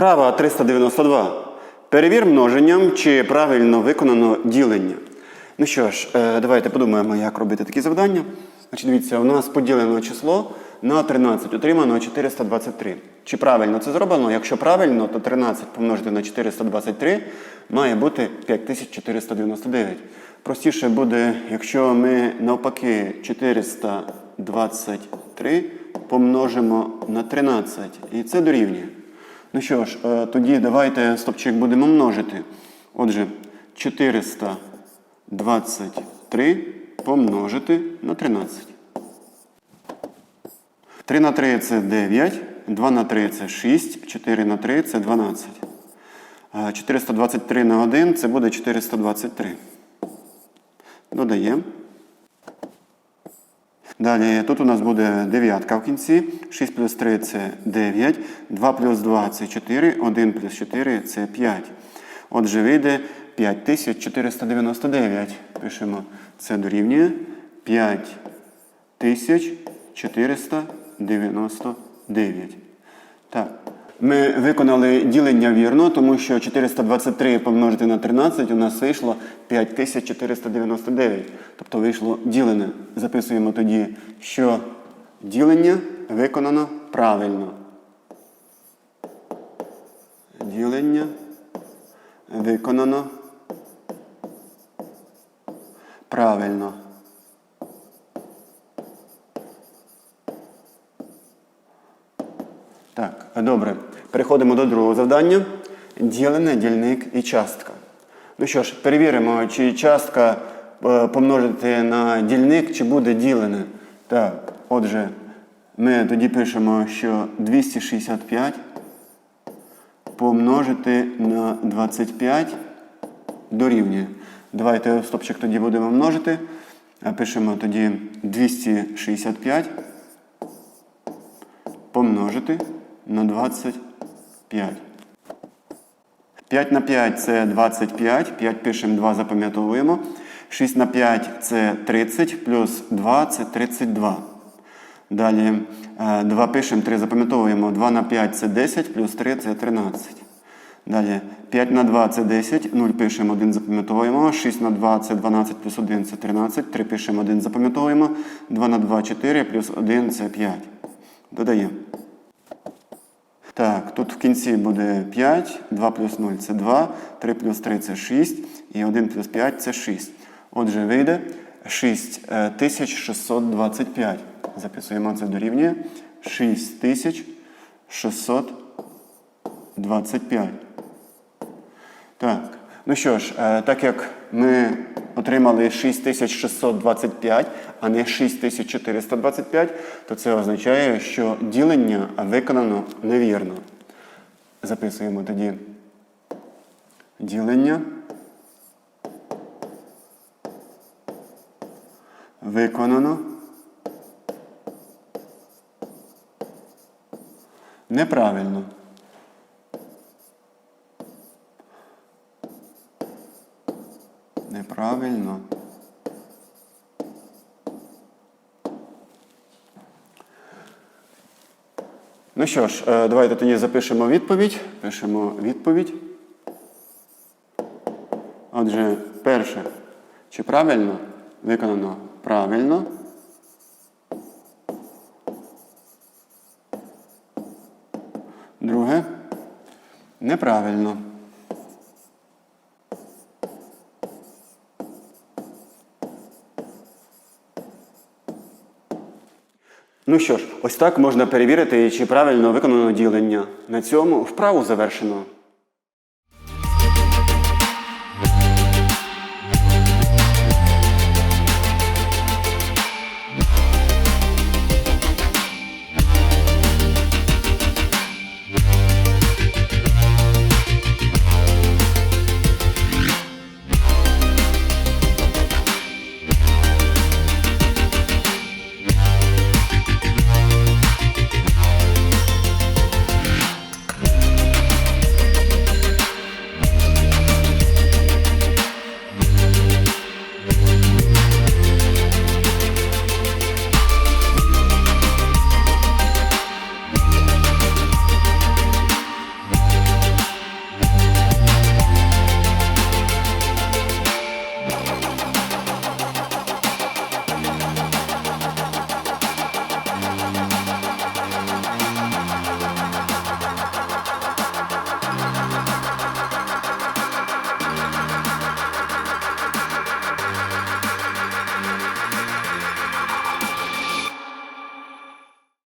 Вправа 392. Перевір множенням, чи правильно виконано ділення. Ну що ж, е, давайте подумаємо, як робити такі завдання. Значить, дивіться, у нас поділено число на 13, отримано 423. Чи правильно це зроблено? Якщо правильно, то 13 помножити на 423 має бути 5499. Простіше буде, якщо ми навпаки 423 помножимо на 13. І це дорівнює. Ну що ж, е, тоді давайте стопчик будемо множити. Отже, 423 помножити на 13. 3 на 3 це 9, 2 на 3 це 6, 4 на 3 це 12. Е, 423 на 1 це буде 423. Додаємо. Далі тут у нас буде дев'ятка в кінці. 6 плюс 3 це 9, 2 плюс 2 це 4, 1 плюс 4 це 5. Отже, вийде 5499. Пишемо, це дорівнює 5499. Так. Ми виконали ділення вірно, тому що 423 помножити на 13 у нас вийшло 5499. Тобто вийшло ділене. Записуємо тоді, що ділення виконано правильно. Ділення виконано правильно. Так, добре. Переходимо до другого завдання. Ділене, дільник і частка. Ну що ж, перевіримо, чи частка е, помножити на дільник, чи буде ділене. Так, отже, ми тоді пишемо, що 265 помножити на 25 дорівнює. Давайте стопчик тоді будемо множити. Пишемо тоді 265 помножити на 25. 5 на 5 це 25. 5 пишемо, 2 запам'ятовуємо. 6 на 5 це 30, плюс 2 це 32. Далі 2 пишемо, 3 запам'ятовуємо. 2 на 5 це 10, плюс 3 це 13. Далі 5 на 2 це 10, 0 пишемо, 1 запам'ятовуємо. 6 на 2 це 12 плюс 1 це 13. 3 пишемо, 1 запам'ятовуємо. 2 на 2 4 плюс 1 це 5. Додаємо. Так, тут в кінці буде 5, 2 плюс 0 це 2, 3 плюс 3 це 6, і 1 плюс 5 це 6. Отже, вийде е, 6625. Записуємо це дорівнює 6625. Так, ну що ж, е, так як ми отримали 6625, а не 6425, то це означає, що ділення виконано невірно. Записуємо тоді ділення виконано неправильно. Неправильно. Ну що ж, е, давайте тоді запишемо відповідь. Пишемо відповідь. Отже, перше, чи правильно виконано правильно. Друге, неправильно. Ну що ж, ось так можна перевірити, чи правильно виконано ділення. На цьому вправу завершено.